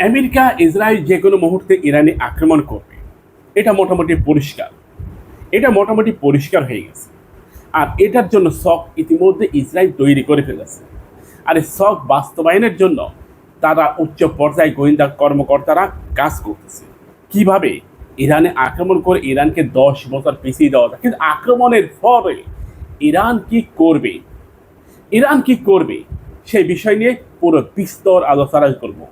America, Israel যে কোনো মুহূর্তে ইরানে আক্রমণ করবে। এটা মোটামুটি পরিষ্কার। এটা মোটামুটি পরিষ্কার হয়ে গেছে। আর এটার জন্য শখ ইতিমধ্যে ইসরায়েল তৈরি করে ফেলেছে। আর এই শখ বাস্তবায়নের জন্য তারা উচ্চ পর্যায়ে গোয়েন্দা কর্মকর্তারা কাজ করতেছে। কীভাবে? ইরানে আক্রমণ করে ইরানকে দশ বছর পিছিয়ে দেওয়া যায়। কিন্তু আক্রমণের পরে ইরান কি করবে? ইরান কি করবে? সেই বিষয় নিয়ে পুরো বিস্তর আলোচনা করব।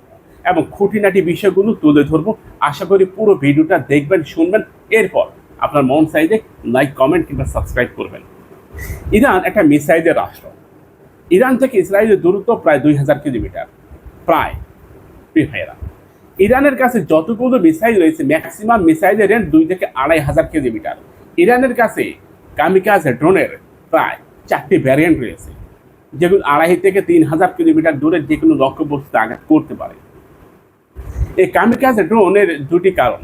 এবং খুঁটিনাটি বিষয়গুলো তুলে ধরবো। আশা করি পুরো ভিডিওটা দেখবেন, শুনবেন। এরপর আপনার মন সাইজে লাইক কমেন্ট কিংবা সাবস্ক্রাইব করবেন। ইরান একটা মিসাইলের রাষ্ট্র। ইরান থেকে ইসরায়েলের দূরত্ব প্রায় দুই হাজার কিলোমিটার। প্রায় ভাইয়েরা, ইরানের কাছে যতগুলো মিসাইল রয়েছে ম্যাক্সিমাম মিসাইলের রেঞ্জ দুই থেকে আড়াই হাজার কিলোমিটার। ইরানের কাছে কামিকাজ ড্রোনের প্রায় চারটি ভ্যারিয়েন্ট রয়েছে, যেগুলো আড়াই থেকে তিন হাজার কিলোমিটার দূরে যে কোনো লক্ষ্যবস্তুতে আঘাত করতে পারে। এই কামিকাজ ড্রোনের দুটি কারণ।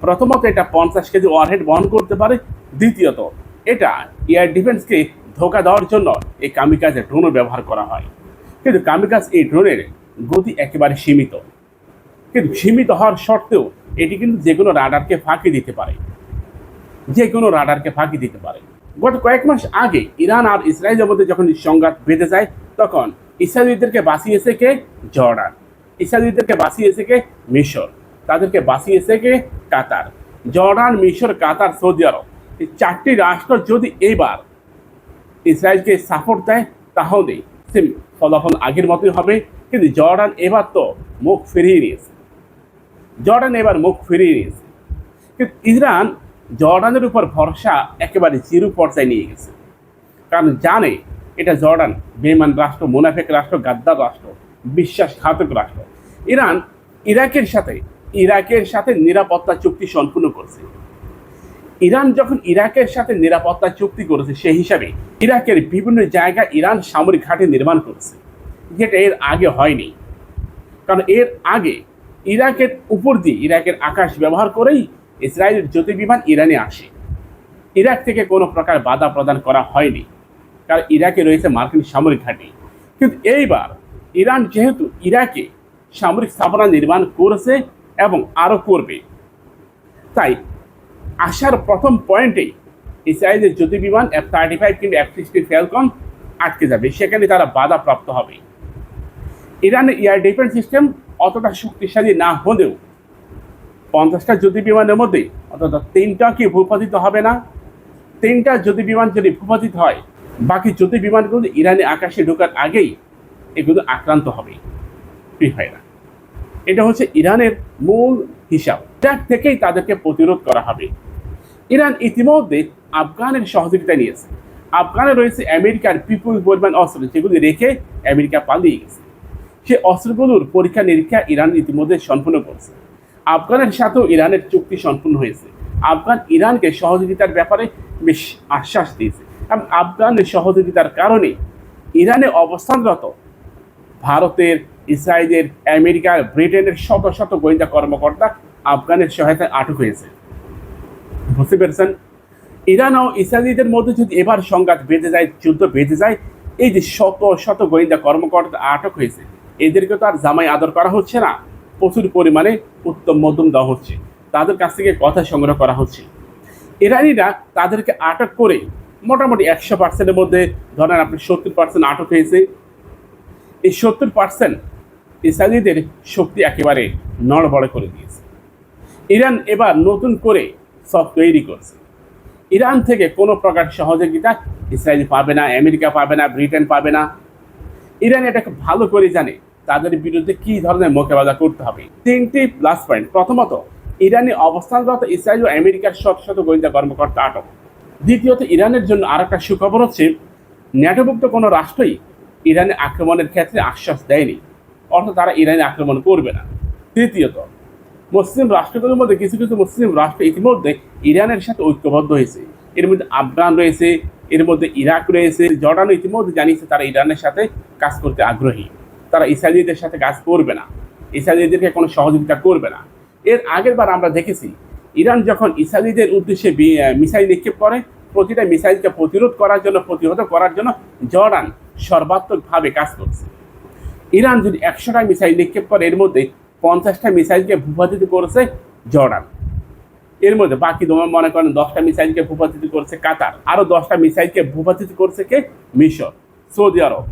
প্রথমত, এটা পঞ্চাশ কেজি ওয়ারহেড বহন করতে পারে। দ্বিতীয়ত, এটা এয়ার ডিফেন্সকে ধোকা দেওয়ার জন্য এই কামিকাজের ড্রোনও ব্যবহার করা হয়। কিন্তু কামিকাজ এই ড্রোনের গতি একেবারে সীমিত। কিন্তু সীমিত হওয়ার সত্ত্বেও, এটি কিন্তু যে কোনো রাডারকে ফাঁকি দিতে পারে। যে কোনো রাডারকে ফাঁকি দিতে পারে। গত কয়েক মাস আগে ইরান আর ইসরায়েলের মধ্যে যখন সংঘাত বেঁধে যায়, তখন ইসরায়েলিদেরকে বাঁচিয়েছে কে? জর্ডান। ইসরায়েলিদেরকে বাঁচিয়েছে কে মিশর। তাদেরকে বাঁচিয়েছে কে কাতার। জর্ডান, মিশর, কাতার, সৌদি আরব। এই চারটি রাষ্ট্র যদি এইবার ইসরায়েলকে সাপোর্ট দেয়, তাহলে সেম ফলাফল আগের মতোই হবে। কিন্তু জর্ডান এবার তো মুখ ফিরিয়ে নিয়েছে। জর্ডান এবার মুখ ফিরিয়ে নিয়েছে। কিন্তু ইরান জর্ডানের উপর ভরসা একেবারে জিরো পর্যায়ে নিয়ে গেছে। কারণ জানে এটা জর্ডান বেমান রাষ্ট্র, মুনাফেক রাষ্ট্র, গাদ্দার রাষ্ট্র। বিশ্বাসঘাতক রাষ্ট্র। ইরান ইরাকের সাথে ইরাকের সাথে নিরাপত্তা চুক্তি সম্পূর্ণ করছে। ইরান যখন ইরাকের সাথে নিরাপত্তা চুক্তি করেছে, সেই হিসাবে ইরাকের বিভিন্ন জায়গায় ইরান সামরিক ঘাঁটি নির্মাণ করেছে। যেটা এর আগে হয়নি। কারণ এর আগে ইরাকের উপর দিয়ে, ইরাকের আকাশ ব্যবহার করেই ইসরায়েলের জ্যোতি বিমান ইরানে আসে। ইরাক থেকে কোনো প্রকার বাধা প্রদান করা হয়নি। কারণ ইরাকে রয়েছে মার্কিন সামরিক ঘাঁটি। কিন্তু এইবার ইরান যেহেতু ইরাকে সামরিক স্থাপনা নির্মাণ করেছে এবং আরও করবে। তাই আসার প্রথম পয়েন্টেই ইসরায়েলের জ্যোতি বিমান এফ থার্টি ফাইভ কিংবা এফ সিক্সটি ফ্যালকন আটকে যাবে, সেখানে তারা বাধা প্রাপ্ত হবে। ইরানের এয়ার ডিফেন্স সিস্টেম অতটা শক্তিশালী না হলেও পঞ্চাশটা জ্যোতি বিমানের মধ্যে অন্তত তিনটা কি ভূপাতিত হবে না? তিনটা জ্যোতি বিমান যদি ভূপাতিত হয়, বাকি জ্যোতি বিমানগুলো ইরানে আকাশে ঢোকার আগেই এগুলো আক্রান্ত হবে, প্রিয় ভাইরা এটা হচ্ছে ইরানের মূল হিসাব। ট্র্যাক থেকেই তাদেরকে প্রতিরোধ করা হবে। ইরান ইতিমধ্যে আফগানের সহযোগিতা নিয়েছে। আফগানে রয়েছে আমেরিকার পিপুল পরিমাণ অস্ত্র, যেগুলি রেখে আমেরিকা পালিয়ে গেছে। সে অস্ত্রগুলোর পরীক্ষা নিরীক্ষা ইরান ইতিমধ্যে সম্পূর্ণ করেছে। আফগানের সাথেও ইরানের চুক্তি সম্পূর্ণ হয়েছে। আফগান ইরানকে সহযোগিতার ব্যাপারে বেশ আশ্বাস দিয়েছে। এবং আফগানের সহযোগিতার কারণে ইরানে অবস্থানরত ভারতের, ইসরায়েলের, আমেরিকার, ব্রিটেনের শত শত গোয়েন্দা কর্মকর্তা আফগানের সহায়তায় আটক হয়েছে। বুঝতে পেরেছেন? ইরান ও ইসরায়েলিদের মধ্যে যদি এবার সংঘাত বেঁধে যায়, যুদ্ধ বেঁধে যায়, এই যে শত শত গোয়েন্দা কর্মকর্তা আটক হয়েছে, এদেরকে তো আর জামাই আদর করা হচ্ছে না। প্রচুর পরিমাণে উত্তম মধ্যম দেওয়া হচ্ছে। তাদের কাছ থেকে কথা সংগ্রহ করা হচ্ছে। ইরানিরা তাদেরকে আটক করে মোটামুটি একশো পার্সেন্টের মধ্যে, ধরেন আপনি সত্তর পার্সেন্ট আটক হয়েছে এই সত্তর পার্সেন্ট ইসরায়েলিদের শক্তি একেবারে নড়বড় করে দিয়েছে। ইরান এবার নতুন করে সব তৈরি করছে। ইরান থেকে কোনো প্রকার সহযোগিতা ইসরায়েল পাবে না, আমেরিকা পাবে না, ব্রিটেন পাবে না। ইরান এটাকে ভালো করে জানে তাদের বিরুদ্ধে কি ধরনের মোকাবেলা করতে হবে। তিনটি প্লাস পয়েন্ট প্রথমত, ইরানি অবস্থানরত ইসরায়েল ও আমেরিকার শত শত গোয়েন্দা কর্মকর্তা আটক। দ্বিতীয়ত, ইরানের জন্য আর একটা সুখবর হচ্ছে, ন্যাটোভুক্ত কোনো রাষ্ট্রই ইরানে আক্রমণের ক্ষেত্রে আশ্বাস দেয়নি। অর্থাৎ তারা ইরানে আক্রমণ করবে না। তৃতীয়ত, মুসলিম রাষ্ট্রগুলোর মধ্যে কিছু কিছু মুসলিম রাষ্ট্র ইতিমধ্যে ইরানের সাথে ঐক্যবদ্ধ হয়েছে। এর মধ্যে আফগান রয়েছে, এর মধ্যে ইরাক রয়েছে, জর্ডানও ইতিমধ্যে জানিয়েছে তারা ইরানের সাথে কাজ করতে আগ্রহী। তারা ইসরায়েলিদের সাথে কাজ করবে না। ইসরায়েলিদেরকে কোনো সহযোগিতা করবে না। এর আগের বার আমরা দেখেছি, ইরান যখন ইসরায়েলিদের উদ্দেশ্যে মিসাইল নিক্ষেপ করে, প্রতিটা মিসাইলকে প্রতিরোধ করার জন্য, প্রতিহত করার জন্য জর্ডান সর্বাত্মকভাবে কাজ করছে। ইরান যদি একশোটা মিসাইল নিক্ষেপ করে, এর মধ্যে পঞ্চাশটা মিসাইলকে ভূপাতিত করেছে জর্ডান। এর মধ্যে বাকি তোমার মনে করেন দশটা মিসাইলকে ভূপাতিত করেছে কাতার আরও দশটা মিসাইলকে ভূপাতিত করেছে কে? মিশর, সৌদি আরব।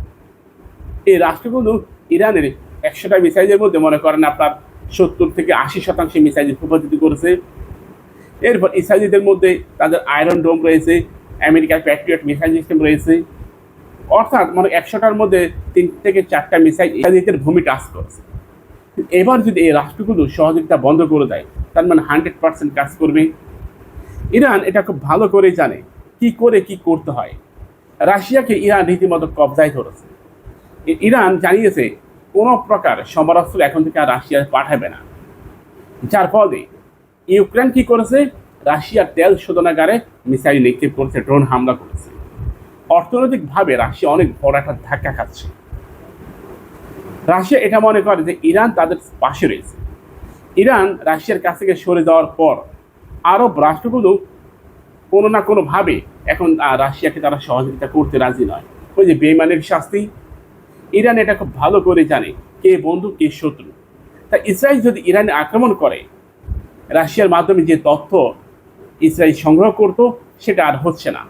এই রাষ্ট্রগুলো ইরানের একশোটা মিসাইলের মধ্যে মনে করেন আপনার সত্তর থেকে আশি শতাংশ মিসাইল ভূপাতিত করেছে। এরপর ইসরায়েলিদের মধ্যে তাদের আয়রন ডোম রয়েছে, আমেরিকার প্যাট্রিয়ট মিসাইল সিস্টেম রয়েছে। অর্থাৎ মানে একশোটার মধ্যে তিন থেকে চারটা মিসাইল ইসরায়েলিদের ভূমি টাচ করেছে। এবার যদি এই রাষ্ট্রগুলো সহযোগিতা বন্ধ করে দেয়, তার মানে হান্ড্রেড পার্সেন্ট কাজ করবে। ইরান এটা খুব ভালো করে জানে কি করে কি করতে হয়। রাশিয়াকে ইরান রীতিমতো কবজায় ধরেছে। ইরান জানিয়েছে কোনো প্রকার সমরাস্ত্র এখন থেকে আর রাশিয়া পাঠাবে না। যার ফলে ইউক্রেন কি করেছে? রাশিয়ার তেল শোধনাগারে মিসাইল নিক্ষেপ করেছে, ড্রোন হামলা করেছে। অর্থনৈতিকভাবে রাশিয়া অনেক বড় একটা ধাক্কা খাচ্ছে। রাশিয়া এটা মনে করে যে ইরান তাদের পাশে রয়েছে। ইরান রাশিয়ার কাছ থেকে সরে যাওয়ার পর আরব রাষ্ট্রগুলো কোনো না কোনোভাবে এখন রাশিয়াকে তারা সহযোগিতা করতে রাজি নয়। ওই যে বেইমানের শাস্তি, ইরান এটা খুব ভালো করে জানে কে বন্ধু, কে শত্রু। তা ইসরায়েল যদি ইরানে আক্রমণ করে, রাশিয়ার মাধ্যমে যে তথ্য ইসরায়েল সংগ্রহ করতো, সেটা আর হচ্ছে না।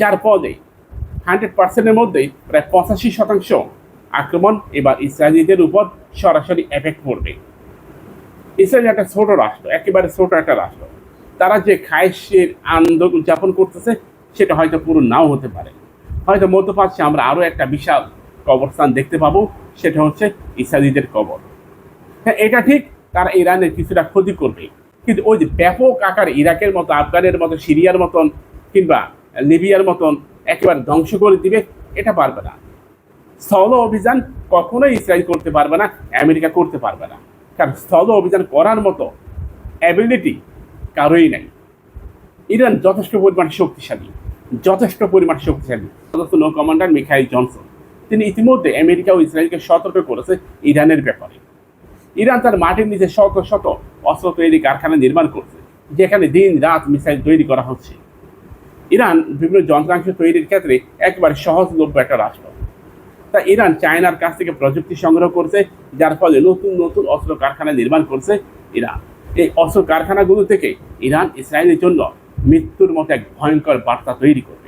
যার ফলে হান্ড্রেড পার্সেন্টের মধ্যেই প্রায় পঁচাশি শতাংশ আক্রমণ এবার ইসরায়েলিদের উপর সরাসরি এফেক্ট পড়বে ইসরায়েল একটা ছোট রাষ্ট্র, একেবারে ছোট একটা রাষ্ট্র। তারা যে খায়েশের আনন্দ উদযাপন করতেছে, সেটা হয়তো পুরো নাও হতে পারে। হয়তো মধ্যপ্রাচ্যে আমরা আরও একটা বিশাল কবরস্থান দেখতে পাবো, সেটা হচ্ছে ইসরায়েলিদের কবর। হ্যাঁ এটা ঠিক, তারা ইরানের কিছুটা ক্ষতি করবে। কিন্তু ওই যে ব্যাপক আকার ইরাকের মতো, আফগানের মতো, সিরিয়ার মতন, কিংবা লিবিয়ার মতন একেবারে ধ্বংস করে দিবে, এটা পারবে না। স্থল অভিযান কখনোই ইসরায়েল করতে পারবে না, আমেরিকা করতে পারবে না। কারণ স্থল অভিযান করার মতো অ্যাবিলিটি কারোই নাই। ইরান যথেষ্ট পরিমাণ শক্তিশালী, যথেষ্ট পরিমাণ শক্তিশালী। সদস্য নৌ কমান্ডার মিখাইল জনসন, তিনি ইতিমধ্যে আমেরিকা ও ইসরায়েলকে সতর্ক করেছে ইরানের ব্যাপারে। ইরান তার মাটির নিচে শত শত অস্ত্র তৈরি কারখানা নির্মাণ করছে, যেখানে দিন রাত মিসাইল তৈরি করা হচ্ছে। ইরান বিভিন্ন যন্ত্রাংশ তৈরির ক্ষেত্রে একবার সহজলভ্য একটা রাষ্ট্র। তা ইরান চায়নার কাছ থেকে প্রযুক্তি সংগ্রহ করছে, যার ফলে নতুন নতুন অস্ত্র কারখানা নির্মাণ করছে ইরান। এই অস্ত্র কারখানাগুলো থেকে ইরান, ইসরায়েলের জন্য মৃত্যুর মতো এক ভয়ঙ্কর বার্তা তৈরি করছে।